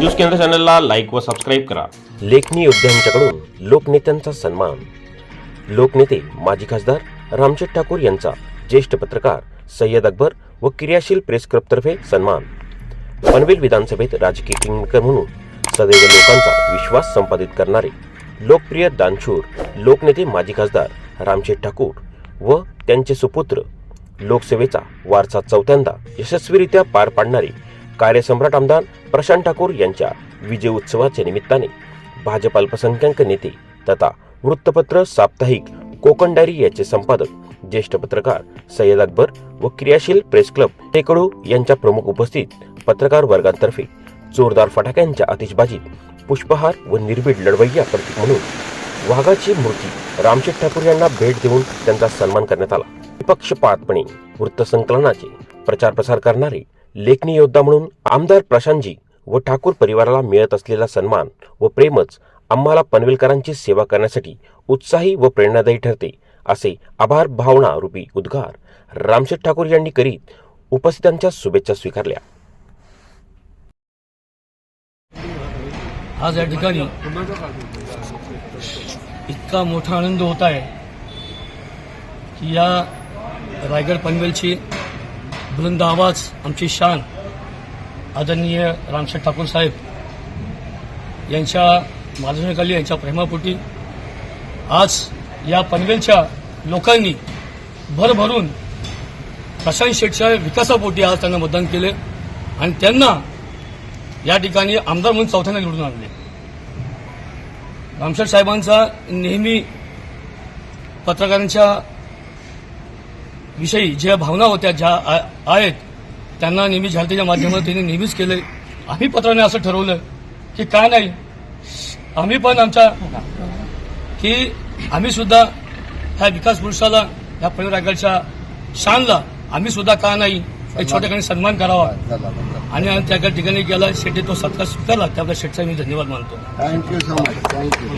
News केंद्र चॅनलला like व सबस्क्राईब करा. लेखनी योद्ध्यांच्याकडून लोकनेत्यांचा सन्मान. लोकनेते माजी खासदार रामचेट ठाकूर यांचा ज्येष्ठ पत्रकार सय्यद अकबर व क्रियाशील प्रेस क्लबतर्फे सन्मान. पनवेल विधानसभेत राजकीय किंगमेकर म्हणून सदैव लोकांचा विश्वास संपादित करणारे लोकप्रिय दानशूर लोकनेते माजी खासदार रामशेठ ठाकूर व त्यांचे सुपुत्र लोकसेवेचा वारसा चौथ्यांदा यशस्वीरित्या पार पाडणारे कार्यसम्राट आमदार प्रशांत ठाकूर यांच्या विजय उत्सवाच्या निमित्ताने भाजप अल्पसंख्याक नेते तथा वृत्तपत्र साप्ताहिक कोकण डायरी याचे संपादक ज्येष्ठ पत्रकार सय्यद अकबर व क्रियाशील प्रेस क्लब टेकडू यांच्या प्रमुख उपस्थित पत्रकार वर्गांतर्फे जोरदार फटाक्यांच्या आतिषबाजीत पुष्पहार व निर्भीड लढवय्या प्रतीक म्हणून वाघाची मूर्ती रामशेठ ठाकूर यांना भेट देऊन त्यांचा सन्मान करण्यात आला. निपक्षपातपणे वृत्तसंकलनाचे प्रचार प्रसार करणारे लेखनी योद्धा म्हणून आमदार प्रशांतजी व ठाकूर परिवाराला मिळत असलेला सन्मान व प्रेमच आम्हाला पनवेलकरांची सेवा करण्यासाठी उत्साही व प्रेरणादायी ठरते असे आभार भावना रूपी उद्गार रामशेठ ठाकूर यांनी करीत उपस्थितांच्या शुभेच्छा स्वीकारल्या. आज या ठिकाणी इतका मोठा आनंद होत आहे की या रायगड पनवेलची बुलंद आवाज आमची शान. आदरणीय रामशेठ ठाकूर साहेब यांच्या मार्गदर्शनाखाली यांच्या प्रेमापोटी आज या पनवेलच्या लोकांनी भरभरून प्रशांत शेठच्या विकासापोटी आज त्यांना मतदान केले आणि त्यांना या ठिकाणी आमदार म्हणून चौथ्यांदा निवडून आणले. रामशेठ साहेबांचा नेहमी पत्रकारांच्या विषयी ज्या भावना होत्या ज्या आ- आहेत त्यांना नेहमी जाहिरातीच्या माध्यमातून त्यांनी नेहमीच केलं आम्ही पत्राने असं ठरवलं की काय नाही आम्ही पण आमच्या की आम्ही सुद्धा ह्या विकास पुरुषाला ह्या रायगडच्या शानला आम्ही सुद्धा का नाही एक छोट्या ठिकाणी सन्मान करावा. आणि आम्ही त्या ठिकाणी गेला शेट्टी तो सत्कार स्वीकारला. त्याबद्दल शेठचा मी धन्यवाद मानतो. Thank you so much thank you